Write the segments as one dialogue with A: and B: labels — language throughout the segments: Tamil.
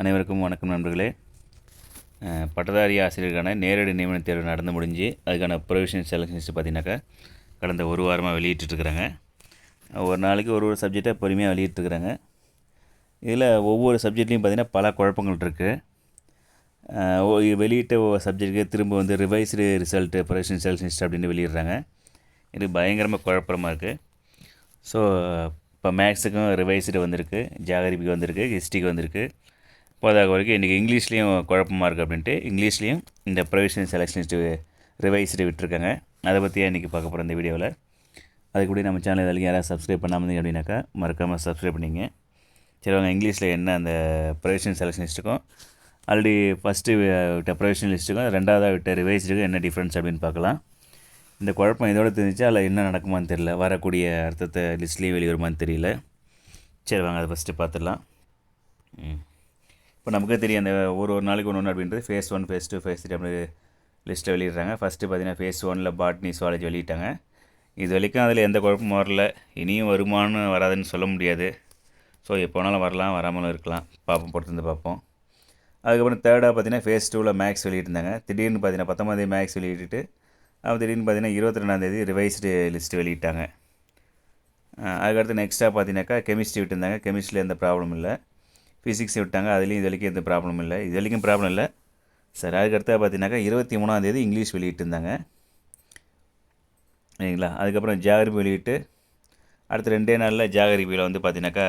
A: அனைவருக்கும் வணக்கம் நண்பர்களே. பட்டதாரி ஆசிரியருக்கான நேரடி நியமன தேர்வு நடந்து முடிஞ்சு அதுக்கான ப்ரொவிஷன் செலக்ஷன்ஸ் பார்த்தீங்கன்னாக்கா கடந்த ஒரு வாரமாக வெளியிட்டுருக்குறாங்க. ஒரு நாளைக்கு ஒரு ஒரு சப்ஜெக்டாக பொறுமையாக வெளியிட்டுருக்குறாங்க. இதில் ஒவ்வொரு சப்ஜெக்ட்லேயும் பார்த்தீங்கன்னா பல குழப்பங்கள் இருக்குது வெளியிட்ட சப்ஜெக்ட்டுக்கு திரும்ப வந்து ரிவைஸ்டு ரிசல்ட்டு ப்ரொவிஷன் செலக்ஷன்ஸ் அப்படின்னு வெளியிடுறாங்க. இது பயங்கரமாக குழப்பமாக இருக்குது ஸோ இப்போ மேக்ஸுக்கும் ரிவைஸ்டு வந்திருக்கு ஜாகிரபிக்கு வந்திருக்கு ஹிஸ்ட்ரிக்கு வந்திருக்கு. போதாக வரைக்கும் இன்றைக்கி இங்கிலீஷ்லேயும் குழப்பமாக இருக்குது அப்படின்ட்டு இங்கிலீஷ்லேயும் இந்த ப்ரொவிஷனல் செலெக்ஷன்ஸ்ட்டு ரிவைஸ்டு விட்டுருக்காங்க. அதை பற்றியே இன்றைக்கி பார்க்க போகிறோம் இந்த வீடியோவில் அதுக்கூட நம்ம சேனல் இதில் யாராவது சப்ஸ்கிரைப் பண்ணாமல் அப்படின்னாக்கா மறக்காமல் சப்ஸ்கிரைப் பண்ணிங்க சரி வாங்க இங்கிலீஷில் என்ன அந்த ப்ரொவிஷனல் செலெக்ஷனிஸ்ட்டுக்கும் ஆல்ரெடி ஃபஸ்ட்டு விட்ட ப்ரொவிஷனல் லிஸ்ட்டுக்கும் ரெண்டாவதாக விட்ட ரிவைஸ்டுக்கும் என்ன டிஃப்ரென்ஸ் அப்படின்னு பார்க்கலாம். இந்த குழப்பம் இதோட தெரிஞ்சு அதில் என்ன நடக்குமான்னு தெரியல வரக்கூடிய அர்த்தத்தை லிஸ்ட்லேயும் வெளியே வருமானு தெரியல. சரி வாங்க அதை ஃபஸ்ட்டு பார்த்துடலாம். ம். இப்போ நமக்கு தெரியும் அந்த ஒரு ஒரு நாளைக்கு ஒன்று ஒன்று அப்படின்றது phase one phase two phase three அப்படி லிஸ்ட்டை வெளியிடுறாங்க. ஃபஸ்ட்டு பார்த்தீங்கன்னா ஃபேஸ் ஒனில் பாட்னி சுவாலஜி வெளியிட்டாங்க. இது வரைக்கும் அதில் எந்த குழப்பமும் வரல. இனியும் வருமானு வராதுன்னு சொல்ல முடியாது. ஸோ எப்போ வேணாலும் வரலாம் வராமலும் இருக்கலாம். பார்ப்போம் பொறுத்திருந்து பார்ப்போம். அதுக்கப்புறம் தேர்டாக பார்த்தீங்கன்னா ஃபேஸ் டூவில் மேக்ஸ் வெளியிட்டிருந்தாங்க. திடீர்னு பார்த்தீங்கன்னா பத்தொம்பது மேக்ஸ் வெளியிட்டுட்டு அப்புறம் திடீர்னு பார்த்தீங்கன்னா இருபத்தி ரெண்டாந்தேதி ரிவைஸ்டு லிஸ்ட் வெளியிட்டாங்க. அதுக்கடுத்து நெக்ஸ்ட்டாக பார்த்தீங்கன்னாக்கா கெமிஸ்ட்ரி விட்டுருந்தாங்க. கெமிஸ்ட்ரியில் எந்த ப்ராப்ளம் இல்லை. ஃபிசிக்ஸ் விட்டாங்க. அதுலேயும் இது வரைக்கும் எந்த ப்ராப்ளம் இல்லை. இது வரைக்கும் ப்ராப்ளம் இல்லை. சரி அதுக்கடுத்து பார்த்தீங்கன்னாக்கா இருபத்தி மூணாந்தேதி இங்கிலீஷ் வெளியிட்டிருந்தாங்க. சரிங்களா? அதுக்கப்புறம் ஜாகிரபி வெளியிட்டு அடுத்த ரெண்டே நாளில் ஜாகிரபியில் வந்து பார்த்தீங்கன்னாக்கா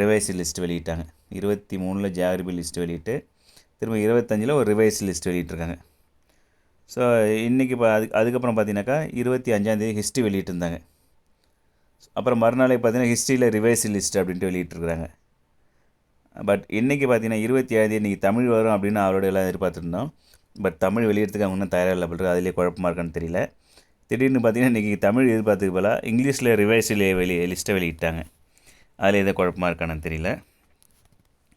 A: ரிவைஸ் லிஸ்ட் வெளியிட்டாங்க. இருபத்தி மூணில் ஜாகிரபி லிஸ்ட் வெளியிட்டு திரும்ப இருபத்தஞ்சில் ஒரு ரிவைஸ் லிஸ்ட் வெளியிட்டிருக்காங்க. ஸோ இன்றைக்கி இப்போ அது அதுக்கப்புறம் பார்த்தீங்கன்னாக்கா இருபத்தி அஞ்சாந்தேதி ஹிஸ்ட்ரி வெளியிட்டிருந்தாங்க. அப்புறம் மறுநாளே பார்த்தீங்கன்னா ஹிஸ்ட்ரியில் ரிவைஸ் லிஸ்ட் அப்படின்ட்டு வெளியிட்டிருக்கிறாங்க. பட் இன்றைக்கி பார்த்தீங்கன்னா இருபத்தி ஏழாந்தேதி இன்றைக்கி தமிழ் வரும் அப்படின்னு அவரோட எல்லாம் எதிர்பார்த்துருந்தோம். பட் தமிழ் வெளியிடத்துக்கு அவங்க இன்னும் தயாராக இல்லை பண்ணுறது அதிலே குழப்பமாக இருக்கான்னு தெரியல. திடீர்னு பார்த்தீங்கன்னா இன்றைக்கி தமிழ் எதிர்பார்த்துக்கு போல இங்கிலீஷில் ரிவைஸில் வெளி லிஸ்ட்டை வெளியிட்டாங்க. அதில் எதோ குழப்பமாக இருக்கான்னு தெரியல.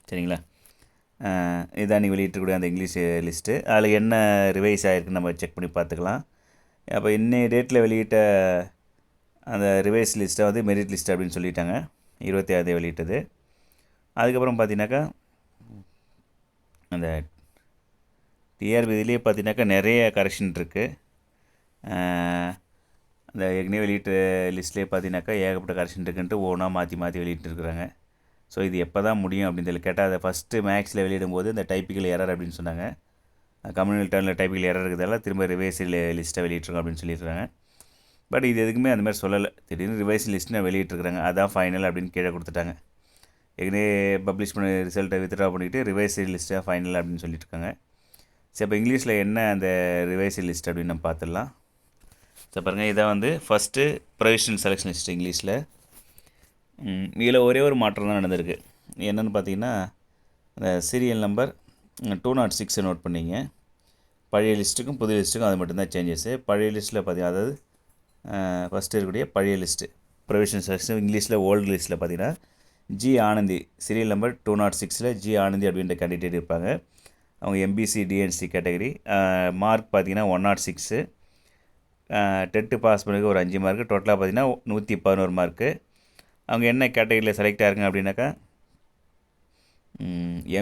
A: சரிங்களா? இதான் நீ வெளியிட்டக்கூடிய அந்த இங்கிலீஷ் லிஸ்ட்டு அதில் என்ன ரிவைஸ் ஆகிருக்குன்னு நம்ம செக் பண்ணி பார்த்துக்கலாம். அப்போ இன்னைய டேட்டில் வெளியிட்ட அந்த ரிவைஸ் லிஸ்ட்டை வந்து மெரிட் லிஸ்ட் அப்படின்னு சொல்லிட்டாங்க. இருபத்தி ஆறு வெளியிட்டது. அதுக்கப்புறம் பார்த்தீங்கன்னாக்கா அந்த டிஆர்பி இதுலேயே பார்த்தீங்கன்னாக்கா நிறைய கரெக்ஷன் இருக்குது அந்த ஏற்கனவே வெளியிட்ட லிஸ்ட்லேயே பார்த்தீங்கன்னாக்கா ஏகப்பட்ட கரெக்ஷன் இருக்குன்ட்டு ஒவ்வொன்றா மாற்றி மாற்றி வெளியிட்டுருக்குறாங்க ஸோ இது எப்போ தான் முடியும் அப்படின்னு சொல்லி கேட்டால் அதை ஃபஸ்ட்டு மேக்ஸில் வெளியிடும்போது இந்த டைப்பிக்கல் எரர் அப்படின்னு சொன்னாங்க. கம்யூனல் டவுனில் டைப்பிக்கல் எரர் இருக்கிறதால திரும்ப ரிவைஸ் லிஸ்ட்டை வெளியிட்ருக்கோம் அப்படின்னு சொல்லியிருக்காங்க பட் இது எதுக்குமே அந்த மாதிரி சொல்லலை. திடீர்னு ரிவைஸ் லிஸ்ட்னு வெளியிட்டிருக்கிறாங்க. அதான் ஃபைனல் அப்படின்னு கீழே கொடுத்துட்டாங்க. ஏற்கனவே பப்ளிஷ் பண்ண ரிசல்ட்டை வித்ட்ரா பண்ணிக்கிட்டு ரிவைஸ் லிஸ்ட்டாக ஃபைனல் அப்படின்னு சொல்லியிருக்காங்க சரி இப்போ இங்கிலீஷில் என்ன அந்த ரிவைஸ் லிஸ்ட் அப்படின்னு நம்ம பார்த்துடலாம். சரி பாருங்கள் இதான் வந்து ஃபஸ்ட்டு ப்ரொவிஷனல் செலெக்ஷன் லிஸ்ட் இங்கிலீஷில். இதில் ஒரே ஒரு மாற்றம் தான் நடந்திருக்கு. என்னென்னு பார்த்தீங்கன்னா அந்த சீரியல் நம்பர் டூ நாட் சிக்ஸை நோட் பண்ணிங்க. பழைய லிஸ்ட்டுக்கும் புது லிஸ்ட்டுக்கும் அது மட்டும்தான் சேஞ்சஸ்ஸு பழைய லிஸ்ட்டில் பார்த்தீங்கன்னா அதாவது ஃபஸ்ட்டு இருக்கக்கூடிய பழைய லிஸ்ட்டு ப்ரொவிஷன் செலெக்ஷன் இங்கிலீஷில் ஓல்டு லிஸ்ட்டில் பார்த்தீங்கன்னா G Anandhi serial number two naught சிக்ஸில் ஜி ஆனந்தி அப்படின்ற கேண்டிடேட் இருப்பாங்க. அவங்க எம்பிசி டிஎன்சி கேட்டகரி மார்க் பார்த்தீங்கன்னா one naught six TET pass பண்ணதுக்கு ஒரு அஞ்சு மார்க்கு டோட்டலாக பார்த்தீங்கன்னா நூற்றி பதினோரு மார்க்கு அவங்க என்ன கேட்டகரியில் செலக்ட் ஆயிருங்க அப்படின்னாக்கா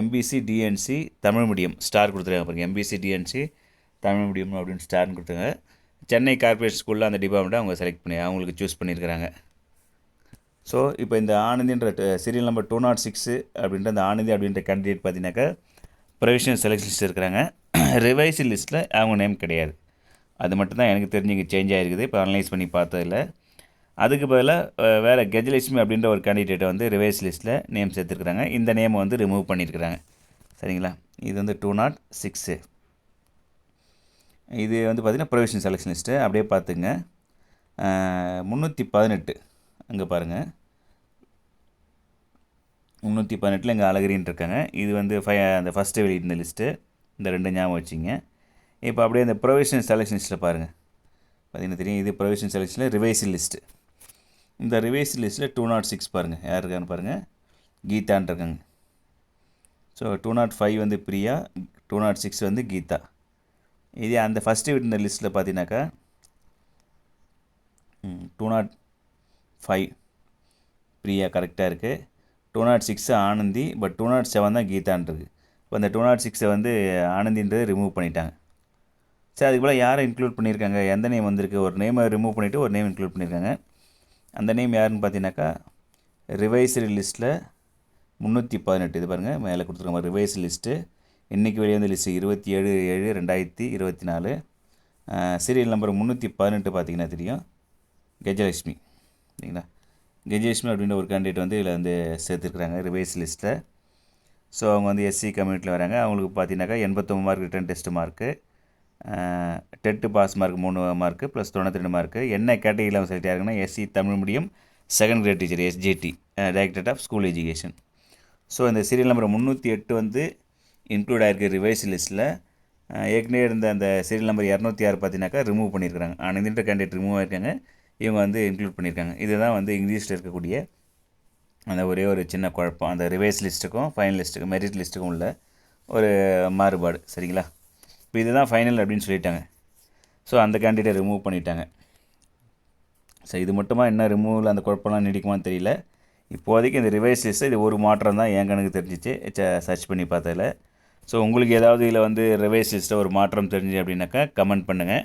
A: MBC DNC Tamil medium star கொடுத்துருக்காங்க பாருங்கள் எம்பிசி டிஎன்சி தமிழ் மீடியம் அப்படின்னு ஸ்டார்னு கொடுத்துருங்க சென்னை கார்ப்பரேட் ஸ்கூலில் அந்த டிபார்ட்மெண்ட்டை அவங்க செலக்ட் பண்ணி அவங்களுக்கு சூஸ் பண்ணியிருக்கிறாங்க. ஸோ இப்போ இந்த ஆனந்தின்ற serial number two naught six அப்படின்ற அந்த ஆனந்தி அப்படின்ற கேண்டிடேட் பார்த்தீங்கன்னாக்கா ப்ரொவிஷனல் செலக்ஷன் லிஸ்ட் இருக்கிறாங்க. ரிவைஸ் லிஸ்ட்டில் அவங்க நேம் கிடையாது. அது மட்டும்தான் எனக்கு தெரிஞ்சு இங்கே சேஞ்ச் ஆகிருக்குது இப்போ அனலைஸ் பண்ணி பார்த்ததில்ல அதுக்கு பதிலாக வேறு கஜலட்சுமி அப்படின்ற ஒரு கேண்டிடேட்டை வந்து ரிவைஸ் லிஸ்ட்டில் நேம் சேர்த்துருக்குறாங்க. இந்த நேமை வந்து ரிமூவ் பண்ணியிருக்கிறாங்க சரிங்களா? இது வந்து டூ நாட் சிக்ஸு இது வந்து பார்த்திங்கன்னா ப்ரொவிஷன் செலெக்ஷன் லிஸ்ட்டு அப்படியே பார்த்துங்க முந்நூற்றி பதினெட்டு. இங்கே பாருங்கள் முந்நூற்றி பதினெட்டில் இங்கே அழகிரின்னு இருக்காங்க. இது வந்து ஃபை அந்த ஃபஸ்ட்டு வெளியிட்ட லிஸ்ட்டு இந்த ரெண்டு ஞாபகம் வச்சிங்க. இப்போ அப்படியே இந்த ப்ரொவிஷன் செலெக்ஷன் லிஸ்ட்டில் பாருங்கள் பார்த்தீங்கன்னா தெரியும் இது ப்ரொவிஷன் செலெக்ஷனில் ரிவைஸ் லிஸ்ட்டு இந்த ரிவைஸ் லிஸ்ட்டில் டூ நாட் சிக்ஸ் பாருங்கள் யார் இருக்கான்னு பாருங்கள் கீதான் இருக்காங்க. ஸோ டூ நாட் ஃபைவ் வந்து பிரியா டூ நாட் சிக்ஸ் வந்து கீதா. இதே அந்த ஃபஸ்ட்டு விட்ட லிஸ்ட்டில் பார்த்தீங்கன்னாக்கா டூ நாட் ஃபைவ் பிரியா கரெக்டாக இருக்குது two naught six Anandhi but two naught seven தான் கீதான்றது. இப்போ அந்த டூ நாட் சிக்ஸை வந்து ஆனந்தின்றது ரிமூவ் பண்ணிட்டாங்க. சரி அதுக்கு போல் யாரை இன்க்ளூட் பண்ணியிருக்காங்க? எந்த நேம் வந்திருக்கு? ஒரு நேமை ரிமூவ் பண்ணிவிட்டு ஒரு நேம் இன்க்ளூட் பண்ணியிருக்காங்க. அந்த நேம் யாருன்னு பார்த்தீங்கன்னாக்கா ரிவைஸ்டு லிஸ்ட்டில் முந்நூற்றி பதினெட்டு. இது பாருங்கள் மேலே கொடுத்துருக்காங்க ரிவைஸ் லிஸ்ட்டு இன்றைக்கி வெளியே வந்த லிஸ்ட்டு இருபத்தி ஏழு ஏழு ரெண்டாயிரத்தி இருபத்தி நாலு. சீரியல் நம்பர் முந்நூற்றி பதினெட்டு பார்த்தீங்கன்னா தெரியும். கஜலட்சுமி. சரிங்களா? கஜலட்சுமி அப்படின்ற ஒரு கேண்டிடேட் வந்து இதில் வந்து சேர்த்துருக்குறாங்க ரிவைஸ் லிஸ்ட்டில் ஸோ அவங்க வந்து எஸ்சி கம்யூனிட்டியில் வராங்க. அவங்களுக்கு பார்த்தீங்கன்னாக்கா எண்பத்தொம்பது mark written test mark TET pass mark மூணு மார்க்கு ப்ளஸ் தொண்ணூற்றி ரெண்டு மார்க்கு என்ன கேட்டகரியில் அவங்க select ஆகிறாங்கன்னா SC Tamil medium second grade teacher SGT directorate of school education so இந்த சீரியல் நம்பர் முந்நூற்றி எட்டு வந்து இன்க்ளூட் ஆகிருக்கு ரிவைஸ் லிஸ்ட்டில் ஏற்கனவே இருந்த அந்த சீரியல் நம்பர் இரநூத்தி ஆறு பார்த்தீங்கன்னாக்கா ரிமூவ் பண்ணியிருக்காங்க இந்த கேண்டிடேட் ரிமூவ் ஆகிருக்காங்க இவங்க வந்து இன்க்ளூட் பண்ணியிருக்காங்க. இதுதான் வந்து இங்கிலீஷில் இருக்கக்கூடிய அந்த ஒரே ஒரு சின்ன குழப்பம். அந்த ரிவைஸ் லிஸ்ட்டுக்கும் ஃபைனல் லிஸ்ட்டுக்கும் மெரிட் லிஸ்ட்டுக்கும் உள்ள ஒரு மாறுபாடு. சரிங்களா? இப்போ இதுதான் ஃபைனல் அப்படின்னு சொல்லிட்டாங்க. ஸோ அந்த கேண்டிடேட் ரிமூவ் பண்ணிட்டாங்க. ஸோ இது மட்டுமா என்ன ரிமூவில் அந்த குழப்பம்லாம் நீடிக்குமான்னு தெரியல. இப்போதைக்கு இந்த ரிவைஸ் லிஸ்ட்டு இது ஒரு மாற்றம் தான் என் கணக்கு தெரிஞ்சிச்சு. சர்ச் பண்ணி பார்த்ததில். ஸோ உங்களுக்கு ஏதாவது இதில் வந்து ரிவைஸ் லிஸ்ட்டில் ஒரு மாற்றம் தெரிஞ்சு அப்படின்னாக்கா கமெண்ட் பண்ணுங்கள்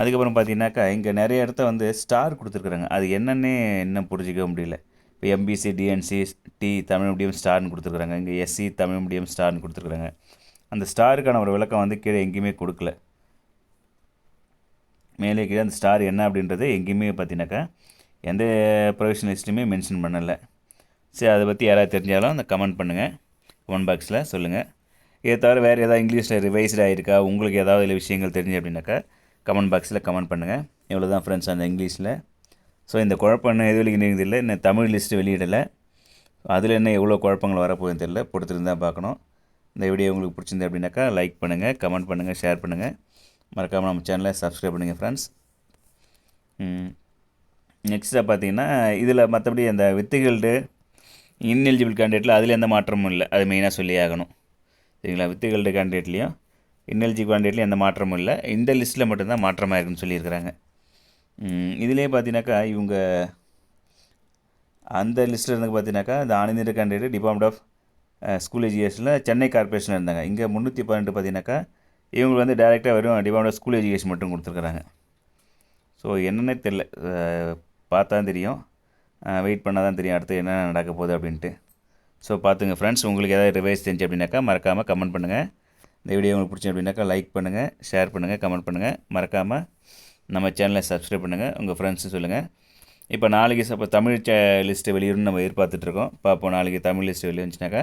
A: அதுக்கப்புறம் பார்த்தீங்கன்னாக்கா இங்கே நிறைய இடத்த வந்து ஸ்டார் கொடுத்துருக்குறாங்க. அது என்னன்னே இன்னும் புரிஞ்சிக்க முடியல. இப்போ MBC DNC D Tamil medium ஸ்டார்னு கொடுத்துருக்குறாங்க. இங்கே எஸ்சி தமிழ் மீடியம் ஸ்டார்னு கொடுத்துருக்குறாங்க. அந்த ஸ்டாருக்கான ஒரு விளக்கம் வந்து கீழே எங்கேயுமே கொடுக்கல. மேலே கீழே அந்த ஸ்டார் என்ன அப்படின்றது எங்கேயுமே பார்த்தீங்கன்னாக்கா எந்த ப்ரொவிஷன் லிஸ்ட்டுமே மென்ஷன் பண்ணலை. சரி அதை பற்றி யாராவது தெரிஞ்சாலும் அந்த கமெண்ட் பண்ணுங்கள் கமெண்ட் பாக்ஸில் சொல்லுங்கள் இதை தவிர வேறு ஏதாவது இங்கிலீஷில் ரிவைஸ்டு ஆகிருக்கா உங்களுக்கு ஏதாவது இதில் விஷயங்கள் தெரிஞ்சு அப்படின்னாக்கா கமெண்ட் பாக்ஸில் கமெண்ட் பண்ணுங்கள் இவ்வளோ தான் ஃப்ரெண்ட்ஸ் அந்த இங்கிலீஷில். ஸோ இந்த குழப்பம் என்ன எது வரைக்கும் இல்லை இன்னும் தமிழ் லிஸ்ட்டு வெளியிடலை. அதில் என்ன எவ்வளோ குழப்பங்கள் வரப்போகுதுன்னு தெரியல. பொறுத்திருந்தால் பார்க்கணும். இந்த வீடியோ உங்களுக்கு பிடிச்சிருந்து அப்படின்னாக்கா லைக் பண்ணுங்கள் கமெண்ட் பண்ணுங்கள் ஷேர் பண்ணுங்கள் மறக்காமல் நம்ம சேனலை சப்ஸ்கிரைப் பண்ணுங்கள் ஃப்ரெண்ட்ஸ் நெக்ஸ்ட்டாக பார்த்தீங்கன்னா இதில் மற்றபடி அந்த வித்துகள்டு இன்எலிஜிபிள் கேண்டிடேட்டில் அதில் எந்த மாற்றமும் இல்லை. அது மெயினாக சொல்லி ஆகணும். சரிங்களா? வித்துகள்டு கேண்டிடேட்லேயும் இன்எலிஜிபிள் கேண்டிடேட்லேயும் எந்த மாற்றமும் இல்லை. இந்த லிஸ்ட்டில் மட்டும்தான் மாற்றமாக இருக்குன்னு சொல்லியிருக்கிறாங்க. இதுலேயே பார்த்தீங்கன்னாக்கா இவங்க அந்த லிஸ்ட்டில் இருந்து பார்த்தீங்கன்னாக்கா இந்த ஆனந்திர கேண்டிடேட் டிபார்ட்மெண்ட் ஆஃப் ஸ்கூல் எஜுகேஷனில் சென்னை கார்பரேஷனில் இருந்தாங்க. இங்கே முந்நூற்றி பன்னெண்டு பார்த்தீங்கன்னாக்கா இவங்களுக்கு வந்து டேரெக்டாக வெறும் டிபார்ட்மெண்ட் ஆஃப் ஸ்கூல் எஜுகேஷன் மட்டும் கொடுத்துருக்குறாங்க. ஸோ என்னன்னே தெரில பார்த்தா தெரியும். வெயிட் பண்ணால் தான் தெரியும் அடுத்து என்ன நடக்க போகுது அப்படின்ட்டு. ஸோ பார்த்துங்க ஃப்ரெண்ட்ஸ் உங்களுக்கு ஏதாவது ரிவைஸ் தெரிஞ்சு அப்படின்னாக்கா மறக்காமல் கமெண்ட் பண்ணுங்கள் இந்த வீடியோ உங்களுக்கு பிடிச்சி அப்படின்னாக்கா லைக் பண்ணுங்கள் ஷேர் பண்ணுங்கள் கமெண்ட் பண்ணுங்கள் மறக்காமல் நம்ம சேனலை சப்ஸ்கிரைப் பண்ணுங்கள் உங்கள் ஃப்ரெண்ட்ஸும் சொல்லுங்கள் இப்போ நாளைக்கு இப்போ தமிழ் சே லிஸ்ட்டு வெளியிடணும்னு நம்ம எதிர்பார்த்துட்ருக்கோம். பார்ப்போம் நாளைக்கு தமிழ் லிஸ்ட்டு வெளியிருந்துச்சுனாக்கா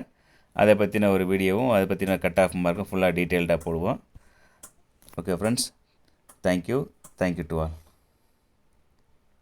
A: அதை பற்றின ஒரு வீடியோவும் அதை பற்றின கட் ஆஃப் மார்க்கும் ஃபுல்லாக டீட்டெயில்டாக போடுவோம். Okay friends thank you thank you to all